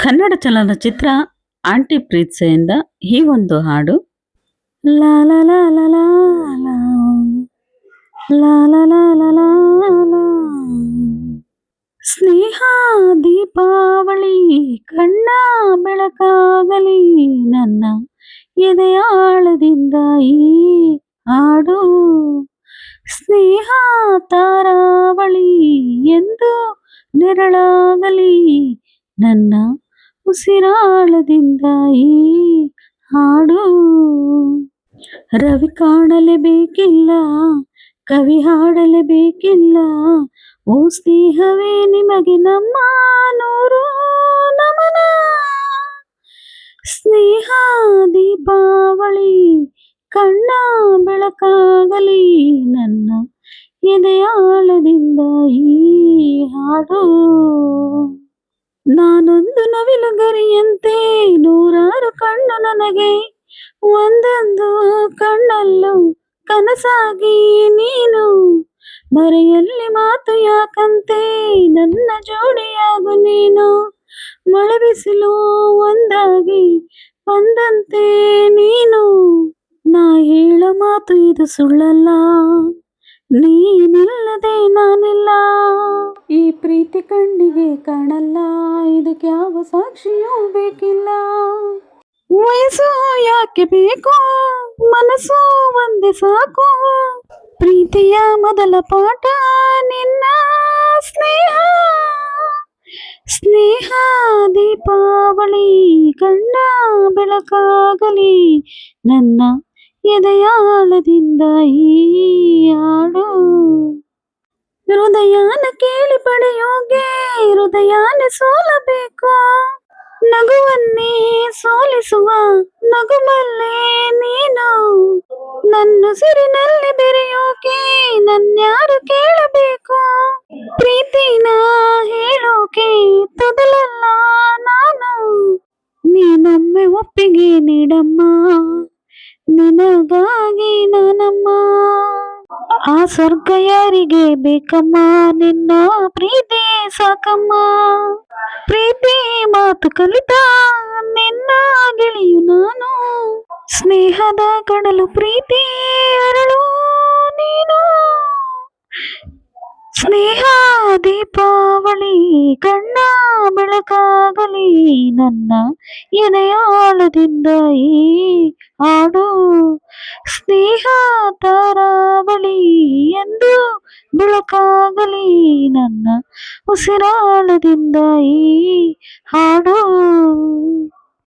ಕನ್ನಡ ಚಲನಚಿತ್ರ ಆಂಟಿ ಪ್ರೀತ್ಸೆಯಿಂದ ಈ ಒಂದು ಹಾಡು. ಸ್ನೇಹ ದೀಪಾವಳಿ ಕಣ್ಣ ಬೆಳಕಾಗಲಿ ನನ್ನ ಎದೆಯಾಳದಿಂದ ಈ ಹಾಡು ಸ್ನೇಹ ತಾರಾವಳಿ ಎಂದು ನೆರಳಾಗಲಿ ನನ್ನ ಉಸಿರಾಳದಿಂದ ಈ ಹಾಡು. ರವಿ ಕಾಣಲೇಬೇಕಿಲ್ಲ ಕವಿ ಹಾಡಲೇಬೇಕಿಲ್ಲ ಓ ಸ್ನೇಹವೇ ನಿಮಗೆ ನಮ್ಮ ನೂರು ನಮನ. ಸ್ನೇಹ ದೀಪಾವಳಿ ಕಣ್ಣ ಬೆಳಕಾಗಲಿ, ನನ್ನ ಎದೆಯಾಳದಿಂದ ಈ ಹಾಡು. ನಾನೊಂದು ನವಿಲು ಗರಿಯಂತೆ ನೂರಾರು ಕಣ್ಣು ನನಗೆ. ಒಂದೊಂದು ಕಣ್ಣಲ್ಲೂ ಕನಸಾಗಿ ನೀನು. ಮರೆಯಲ್ಲಿ ಮಾತು ಯಾಕಂತೆ ನನ್ನ ಜೋಡಿಯಾಗು ನೀನು. ಮಳೆ ಬಿಸಿಲು ಒಂದಾಗಿ ಬಂದಂತೆ ನೀನು. ನಾ ಹೇಳೋ ಮಾತು ಇದು ಸುಳ್ಳಲ್ಲ. ನೀನಿಲ್ಲದೆ ನಾನಿಲ್ಲ. ಈ ಪ್ರೀತಿ ಕಣ್ಣಿಗೆ ಕಾಣಲ್ಲ. ಇದಕ್ಕೆ ಯಾವ ಸಾಕ್ಷಿಯೂ ಬೇಕಿಲ್ಲ. ವಯಸ್ಸು ಯಾಕೆ ಬೇಕು? ಮನಸ್ಸು ಒಂದೇ ಸಾಕು. ಪ್ರೀತಿಯ ಮೊದಲ ಪಾಠ, ನಿನ್ನ ಸ್ನೇಹ. ಸ್ನೇಹ, ದೀಪಾವಳಿ ಕಣ್ಣ ಬೆಳಕಾಗಲಿ. ನನ್ನ ಎದೆಯಾಳದಿಂದ ಈ ಹೃದಯಾನ ಸೋಲಬೇಕು. ನಗುವನ್ನೇ ಸೋಲಿಸುವ ನಗುಮಲ್ಲೇ ನೀನು. ನನ್ನ ಸಿರಿನಲ್ಲಿ ಬೆರೆಯೋಕೆ ನನ್ಯಾರು ಕೇಳಬೇಕು. ಪ್ರೀತಿನ ಹೇಳೋಕೆ ತೊದಲಲ್ಲ ನಾನು. ನೀನೊಮ್ಮೆ ಒಪ್ಪಿಗೆ ನೀಡಮ್ಮ. ನಿನಗಾಗಿ ನಾನಮ್ಮ. ಆ ಸ್ವರ್ಗ ಯಾರಿಗೆ ಬೇಕಮ್ಮ, ನಿನ್ನ ಪ್ರೀತಿ ಸಾಕಮ್ಮ. ಪ್ರೀತಿ ಮಾತು ಕಲಿತ ನಿನ್ನ ಗೆಳೆಯು ನಾನು. ಸ್ನೇಹದ ಕಡಲು ಪ್ರೀತಿ ಅರಳು ನೀನು. ಸ್ನೇಹ ದೀಪಾವಳಿ ಕಣ್ಣ ಬೆಳಕಾಗಲಿ ನನ್ನ ಎದೆಯಾಳದಿಂದ ಈ ಹಾಡು. ಸ್ನೇಹ ತಾರಾವಳಿ ಎಂದು ಬೆಳಕಾಗಲಿ ನನ್ನ ಉಸಿರಾಳದಿಂದ ಈ ಹಾಡು.